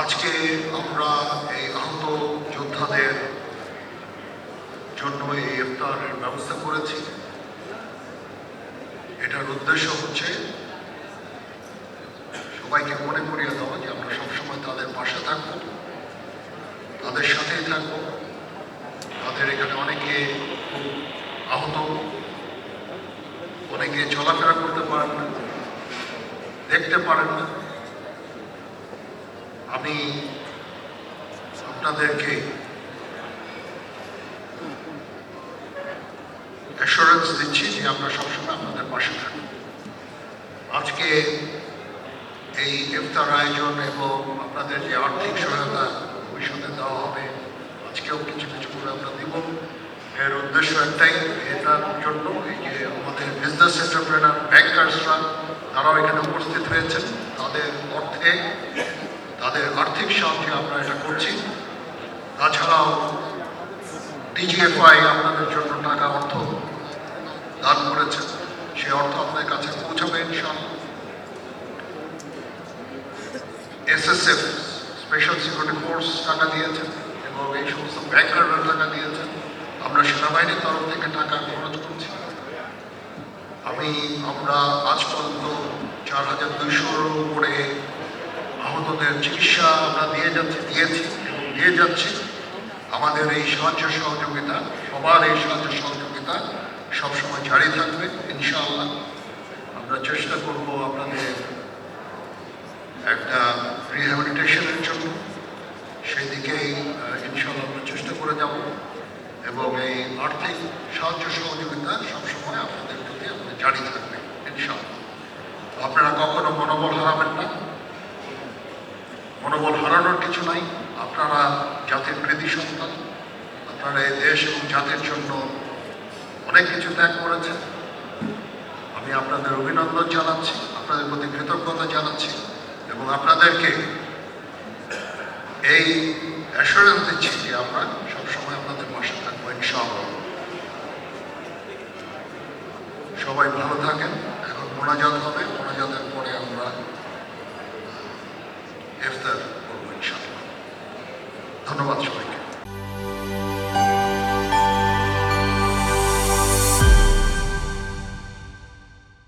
আজকে আমরা এই আহত যোদ্ধাদের জন্য এই ইফতারের ব্যবস্থা করেছি। এটার উদ্দেশ্য হচ্ছে, সবাইকে মনে করিয়ে দেওয়া যে আমরা সবসময় তাদের পাশে থাকব, তাদের সাথেই থাকব। তাদের এখানে অনেকে আহত, অনেকে চলাফেরা করতে পারেন না, দেখতে পারেন না। আমি আপনাদেরকে অ্যাসুরেন্স দিচ্ছি যে আমরা সবসময় আপনাদের পাশে থাকব। আজকে এই ইফতার আয়োজন এবং আপনাদের যে আর্থিক সহায়তা ভবিষ্যতে দেওয়া হবে, আজকেও কিছু কিছু করে আমরা দিব। এর উদ্দেশ্য একটাই, এটার জন্য এই যে আমাদের বিজনেস এন্টারপ্রেনার ব্যাংকার্সরা তারাও এখানে উপস্থিত হয়েছেন। তাদের অর্থে সাহায্যে আমরা এটা করছি তাছাড়াও ডিজিএফআই আপনাদের জন্য টাকা অর্থ দান করেছেন সে অর্থ আপনাদের কাছে পৌঁছাবে ইনশাআল্লাহ। এসএসএফ স্পেশাল সিকিউরিটি ফোর্স টাকা দিয়েছেন এবং এই সমস্ত ব্যাংকাররা টাকা দিয়েছেন আমরা সেনাবাহিনীর তরফ থেকে টাকা খরচ করছি। আমি আমরা আজ পর্যন্ত চার হাজার দুইশোর উপরে আহতদের চিকিৎসা আমরা দিয়ে যাচ্ছি দিয়েছি এবং দিয়ে যাচ্ছি। আমাদের এই সাহায্য সহযোগিতা সবার এই সাহায্য সহযোগিতা সবসময় জারি থাকবে ইনশাআল্লাহ। আমরা চেষ্টা করব আপনাদের একটা রিহ্যাবিলিটেশনের জন্য। সেই দিকেই আহ, ইনশাআল্লাহ আমরা চেষ্টা করে যাব এবং এই আর্থিক সাহায্য সহযোগিতা সবসময় আপনাদের প্রতি আমাদের জারি থাকবে ইনশাআল্লাহ। আপনারা কখনো মনোবল হারাবেন না। মনোবল হারানোর কিছু নাই। আপনারা জাতির কৃতি সন্তান। আপনারা এই দেশ এবং জাতির জন্য অনেক কিছু ত্যাগ করেছেন। আমি আপনাদের অভিনন্দন জানাচ্ছি, আপনাদের প্রতি কৃতজ্ঞতা জানাচ্ছি এবং আপনাদেরকে এই অ্যাসুরেন্স দিচ্ছি যে আমরা সবসময় আপনাদের পাশে থাকব, ইনশাআল্লাহ। সবাই ভালো থাকেন, এখন মোনাজাত হবে। ইফতার করব ইনশাআল্লাহ। ধন্যবাদ সবাইকে।